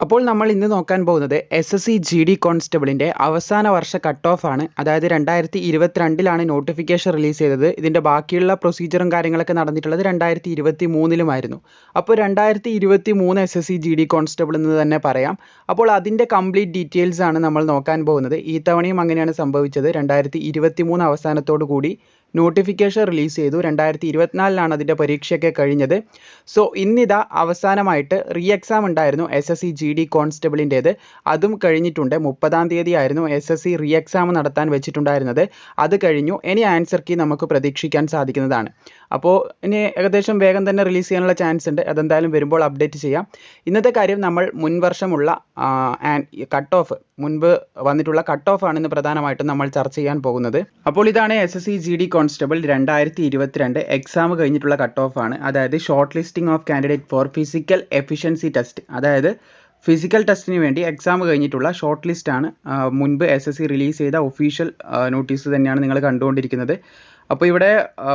അപ്പോൾ നമ്മൾ ഇന്ന് നോക്കാൻ പോകുന്നത് S S C G D കോൺസ്റ്റബിളിന്റെ അവസാന വർഷ കട്ട് ഓഫ് ആണ്. അതായത് രണ്ടായിരത്തി ഇരുപത്തിരണ്ടിലാണ് നോട്ടിഫിക്കേഷൻ റിലീസ് ചെയ്തത്. ഇതിന്റെ ബാക്കിയുള്ള പ്രൊസീജിയറും കാര്യങ്ങളൊക്കെ നടന്നിട്ടുള്ളത് രണ്ടായിരത്തി ഇരുപത്തി മൂന്നിലുമായിരുന്നു അപ്പോൾ രണ്ടായിരത്തി ഇരുപത്തി മൂന്ന് S S C G D constable എന്ന് തന്നെ പറയാം. അപ്പോൾ അതിന്റെ കംപ്ലീറ്റ് ഡീറ്റെയിൽസ് ആണ് നമ്മൾ നോക്കാൻ പോകുന്നത്. ഈ തവണയും അങ്ങനെയാണ് സംഭവിച്ചത്. രണ്ടായിരത്തി ഇരുപത്തി മൂന്ന് അവസാനത്തോടു കൂടി നോട്ടിഫിക്കേഷൻ റിലീസ് ചെയ്തു. രണ്ടായിരത്തി ഇരുപത്തിനാലിലാണ് അതിന്റെ പരീക്ഷയൊക്കെ കഴിഞ്ഞത്. സോ ഇന്നിതാ അവസാനമായിട്ട് റീ എക്സാം ഉണ്ടായിരുന്നു S S C G D കോൺസ്റ്റബിളിന്റേത് അതും കഴിഞ്ഞിട്ടുണ്ട്. മുപ്പതാം തീയതി ആയിരുന്നു S S C re exam നടത്താൻ വെച്ചിട്ടുണ്ടായിരുന്നത്. അത് കഴിഞ്ഞു. ഇനി ആൻസർ കീ നമുക്ക് പ്രതീക്ഷിക്കാൻ സാധിക്കുന്നതാണ്. അപ്പോൾ ഇനി ഏകദേശം വേഗം തന്നെ റിലീസ് ചെയ്യാനുള്ള ചാൻസ് ഉണ്ട്. അതെന്തായാലും വരുമ്പോൾ അപ്ഡേറ്റ് ചെയ്യാം. ഇന്നത്തെ കാര്യം നമ്മൾ മുൻവർഷമുള്ള കട്ട് ഓഫ് മുൻപ് വന്നിട്ടുള്ള കട്ട് ഓഫ് ആണ് ഇന്ന് പ്രധാനമായിട്ടും നമ്മൾ ചർച്ച ചെയ്യാൻ പോകുന്നത്. അപ്പോൾ ഇതാണ് S S C G D constable രണ്ടായിരത്തി ഇരുപത്തിരണ്ട് എക്സാം കഴിഞ്ഞിട്ടുള്ള കട്ട് ഓഫ് ആണ്. അതായത് short listing of candidate for physical efficiency test അതായത് ഫിസിക്കൽ ടെസ്റ്റിന് വേണ്ടി എക്സാം കഴിഞ്ഞിട്ടുള്ള ഷോർട്ട് ലിസ്റ്റ് ആണ് മുൻപ് എസ് എസ് സി റിലീസ് ചെയ്ത ഒഫീഷ്യൽ നോട്ടീസ് തന്നെയാണ് നിങ്ങൾ കണ്ടുകൊണ്ടിരിക്കുന്നത്. അപ്പോൾ ഇവിടെ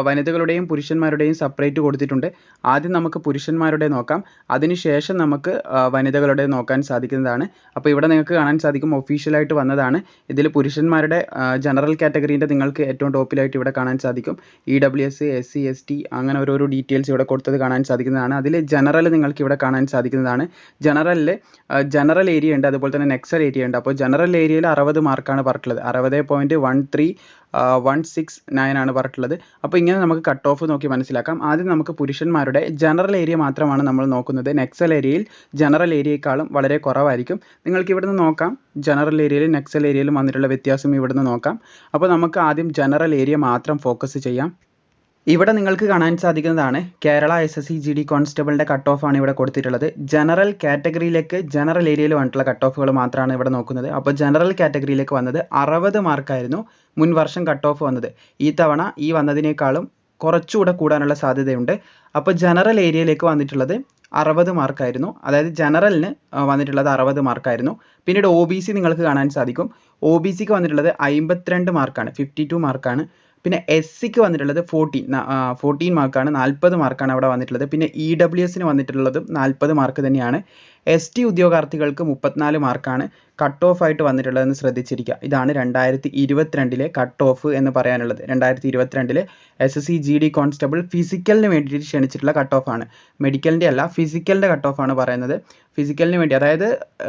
വനിതകളുടെയും പുരുഷന്മാരുടെയും സെപ്പറേറ്റ് കൊടുത്തിട്ടുണ്ട്. ആദ്യം നമുക്ക് പുരുഷന്മാരുടെ നോക്കാം. അതിനുശേഷം നമുക്ക് വനിതകളുടെ നോക്കാൻ സാധിക്കുന്നതാണ്. അപ്പോൾ ഇവിടെ നിങ്ങൾക്ക് കാണാൻ സാധിക്കും ഒഫീഷ്യലായിട്ട് വന്നതാണ്. ഇതിൽ പുരുഷന്മാരുടെ ജനറൽ കാറ്റഗറീന്റെ നിങ്ങൾക്ക് ഏറ്റവും ടോപ്പിലായിട്ട് ഇവിടെ കാണാൻ സാധിക്കും. E W S S C S T അങ്ങനെ ഓരോരോ ഡീറ്റെയിൽസ് ഇവിടെ കൊടുത്തത് കാണാൻ സാധിക്കുന്നതാണ്. അതിൽ ജനറൽ നിങ്ങൾക്ക് ഇവിടെ കാണാൻ സാധിക്കുന്നതാണ്. ജനറലിൽ ജനറൽ ഏരിയ ഉണ്ട്. അതുപോലെ തന്നെ നെക്സൽ ഏരിയ ഉണ്ട്. അപ്പോൾ ജനറൽ ഏരിയയിൽ അറുപത് മാർക്കാണ് പറഞ്ഞിട്ടുള്ളത്. അറുപത് point one three one six nine ആണ് പറഞ്ഞിട്ടുള്ളത്. അപ്പോൾ ഇങ്ങനെ നമുക്ക് കട്ട് ഓഫ് നോക്കി മനസ്സിലാക്കാം. ആദ്യം നമുക്ക് പുരുഷന്മാരുടെ ജനറൽ ഏരിയ മാത്രമാണ് നമ്മൾ നോക്കുന്നത്. നെക്സൽ ഏരിയയിൽ ജനറൽ ഏരിയയെക്കാളും വളരെ കുറവായിരിക്കും. നിങ്ങൾക്ക് ഇവിടുന്ന് നോക്കാം. ജനറൽ ഏരിയയിലും നെക്സൽ ഏരിയയിലും വന്നിട്ടുള്ള വ്യത്യാസം ഇവിടുന്ന് നോക്കാം. അപ്പോൾ നമുക്ക് ആദ്യം ജനറൽ ഏരിയ മാത്രം ഫോക്കസ് ചെയ്യാം. ഇവിടെ നിങ്ങൾക്ക് കാണാൻ സാധിക്കുന്നതാണ് Kerala S S C G D കോൺസ്റ്റബിളിന്റെ cut off ആണ് ഇവിടെ കൊടുത്തിട്ടുള്ളത്. ജനറൽ കാറ്റഗറിയിലേക്ക് ജനറൽ ഏരിയയിൽ വന്നിട്ടുള്ള കട്ട് ഓഫുകൾ മാത്രമാണ് ഇവിടെ നോക്കുന്നത്. അപ്പോൾ ജനറൽ കാറ്റഗറിയിലേക്ക് വന്നത് അറുപത് മാർക്കായിരുന്നു മുൻ വർഷം കട്ട് ഓഫ് വന്നത്. ഈ തവണ ഈ വന്നതിനേക്കാളും കുറച്ചുകൂടെ കൂടാനുള്ള സാധ്യതയുണ്ട്. അപ്പോൾ ജനറൽ ഏരിയയിലേക്ക് വന്നിട്ടുള്ളത് അറുപത് മാർക്കായിരുന്നു. അതായത് ജനറലിന് വന്നിട്ടുള്ളത് അറുപത് മാർക്കായിരുന്നു. പിന്നീട് ഒ ബി സി നിങ്ങൾക്ക് കാണാൻ സാധിക്കും. ഒ ബി സിക്ക് വന്നിട്ടുള്ളത് അമ്പത്തിരണ്ട് മാർക്കാണ് ഫിഫ്റ്റി ടു മാർക്കാണ്. പിന്നെ എസ് സിക്ക് വന്നിട്ടുള്ളത് ഫോർട്ടീൻ ഫോർട്ടീൻ മാർക്കാണ് നാൽപ്പത് മാർക്കാണ് അവിടെ വന്നിട്ടുള്ളത്. പിന്നെ ഇ ഡബ്ല്യു എസിന് വന്നിട്ടുള്ളതും നാൽപ്പത് മാർക്ക് തന്നെയാണ്. എസ് ടി ഉദ്യോഗാർത്ഥികൾക്ക് മുപ്പത്തിനാല് മാർക്കാണ് കട്ട് ഓഫ് ആയിട്ട് വന്നിട്ടുള്ളതെന്ന് ശ്രദ്ധിച്ചിരിക്കുക. ഇതാണ് രണ്ടായിരത്തി ഇരുപത്തിരണ്ടിലെ കട്ട് ഓഫ് എന്ന് പറയാനുള്ളത്. രണ്ടായിരത്തി ഇരുപത്തിരണ്ടിലെ S S C G D constable ഫിസിക്കലിന് വേണ്ടിയിട്ട് ക്ഷണിച്ചിട്ടുള്ള കട്ട് ഓഫ് ആണ്. മെഡിക്കലിന്റെ അല്ല ഫിസിക്കലിന്റെ കട്ട് ഓഫ് ആണ് പറയുന്നത്. ഫിസിക്കലിന് വേണ്ടി അതായത്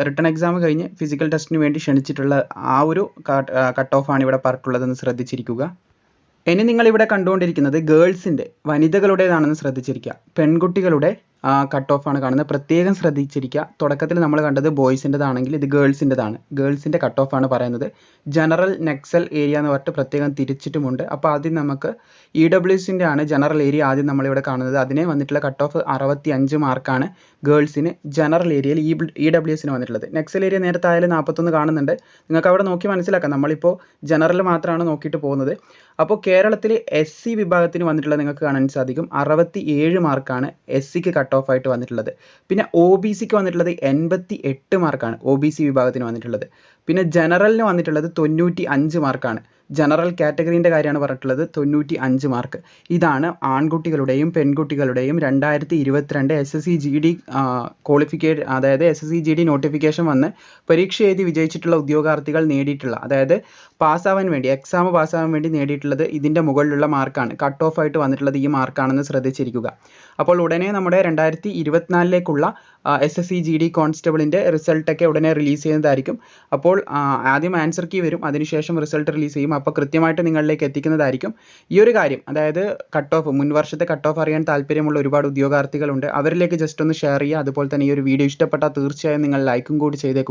റിട്ടേൺ എക്സാം കഴിഞ്ഞ് ഫിസിക്കൽ ടെസ്റ്റിന് വേണ്ടി ക്ഷണിച്ചിട്ടുള്ള ആ ഒരു കട്ട് ഓഫ് ആണ് ഇവിടെ പറഞ്ഞിട്ടുള്ളതെന്ന് ശ്രദ്ധിച്ചിരിക്കുക. ഇനി നിങ്ങളിവിടെ കണ്ടുകൊണ്ടിരിക്കുന്നത് ഗേൾസിന്റെ വനിതകളുടേതാണെന്ന് ശ്രദ്ധിച്ചിരിക്കുക. പെൺകുട്ടികളുടെ കട്ട് ഓഫ് ആണ് കാണുന്നത്. പ്രത്യേകം ശ്രദ്ധിച്ചിരിക്കുക. തുടക്കത്തിൽ നമ്മൾ കണ്ടത് ബോയ്സിന്റെതാണെങ്കിൽ ഇത് ഗേൾസിന്റെതാണ് ഗേൾസിന്റെ കട്ട് ഓഫ് ആണ് പറയുന്നത്. ജനറൽ നെക്സൽ ഏരിയ എന്ന് പറഞ്ഞിട്ട് പ്രത്യേകം തിരിച്ചിട്ടുമുണ്ട്. അപ്പോൾ ആദ്യം നമുക്ക് ഇ ഡബ്ല്യു എസിന്റെ ആണ് ജനറൽ ഏരിയ ആദ്യം നമ്മളിവിടെ കാണുന്നത്. അതിനെ വന്നിട്ടുള്ള കട്ട് ഓഫ് അറുപത്തി അഞ്ച് മാർക്കാണ് ഗേൾസിന് ജനറൽ ഏരിയയിൽ ഇ ഇ ഡബ്ല്യു എസിന് വന്നിട്ടുള്ളത്. നെക്സൽ ഏരിയ നേരത്തെ ആയാലും നാൽപ്പത്തൊന്ന് കാണുന്നുണ്ട്. നിങ്ങൾക്ക് അവിടെ നോക്കി മനസ്സിലാക്കാം. നമ്മളിപ്പോൾ ജനറൽ മാത്രമാണ് നോക്കിയിട്ട് പോകുന്നത്. അപ്പോൾ കേരളത്തിൽ എസ് സി വിഭാഗത്തിന് വന്നിട്ടുള്ളത് നിങ്ങൾക്ക് കാണാൻ സാധിക്കും. അറുപത്തി ഏഴ് മാർക്കാണ് എസ് സിക്ക് കട്ട് ഓഫ് ആയിട്ട് വന്നിട്ടുള്ളത്. പിന്നെ ഒ ബി സിക്ക് വന്നിട്ടുള്ളത് എൺപത്തി എട്ട് മാർക്കാണ് ഒ ബി സി വിഭാഗത്തിന് വന്നിട്ടുള്ളത്. പിന്നെ ജനറലിന് വന്നിട്ടുള്ളത് തൊണ്ണൂറ്റി അഞ്ച് മാർക്കാണ് ജനറൽ കാറ്റഗറീന്റെ കാര്യമാണ് പറഞ്ഞിട്ടുള്ളത് തൊണ്ണൂറ്റി അഞ്ച് മാർക്ക് ഇതാണ് ആൺകുട്ടികളുടെയും പെൺകുട്ടികളുടെയും രണ്ടായിരത്തി ഇരുപത്തിരണ്ട് S S C G D qualification അതായത് S S C G D notification വന്ന് പരീക്ഷ എഴുതി വിജയിച്ചിട്ടുള്ള ഉദ്യോഗാർത്ഥികൾ നേടിയിട്ടുള്ള അതായത് പാസ്സാവാൻ വേണ്ടി എക്സാം പാസ്സാവാൻ വേണ്ടി നേടിയിട്ടുള്ളത് ഇതിന്റെ മുകളിലുള്ള മാർക്കാണ് കട്ട് ഓഫ് ആയിട്ട് വന്നിട്ടുള്ളത് ഈ മാർക്കാണെന്ന് ശ്രദ്ധിച്ചിരിക്കുക. അപ്പോൾ ഉടനെ നമ്മുടെ രണ്ടായിരത്തി ഇരുപത്തിനാലിലേക്കുള്ള S S C G D കോൺസ്റ്റബിളിന്റെ റിസൾട്ടൊക്കെ ഉടനെ റിലീസ് ചെയ്യുന്നതായിരിക്കും. അപ്പോൾ ആദ്യം ആൻസർ കീ വരും. അതിനുശേഷം റിസൾട്ട് റിലീസ് ചെയ്യും. അപ്പോൾ കൃത്യമായിട്ട് നിങ്ങളിലേക്ക് എത്തിക്കുന്നതായിരിക്കും. ഈ ഒരു കാര്യം അതായത് കട്ട് ഓഫ് മുൻ വർഷത്തെ കട്ട് ഓഫ് അറിയാൻ താല്പര്യമുള്ള ഒരുപാട് ഉദ്യോഗാർത്ഥികളുണ്ട്. അവരിലേക്ക് ജസ്റ്റ് ഒന്ന് ഷെയർ ചെയ്യുക. അതുപോലെ തന്നെ ഈ ഒരു വീഡിയോ ഇഷ്ടപ്പെട്ടാൽ തീർച്ചയായും നിങ്ങൾ ലൈക്കും കൂടി ചെയ്തേക്കുക.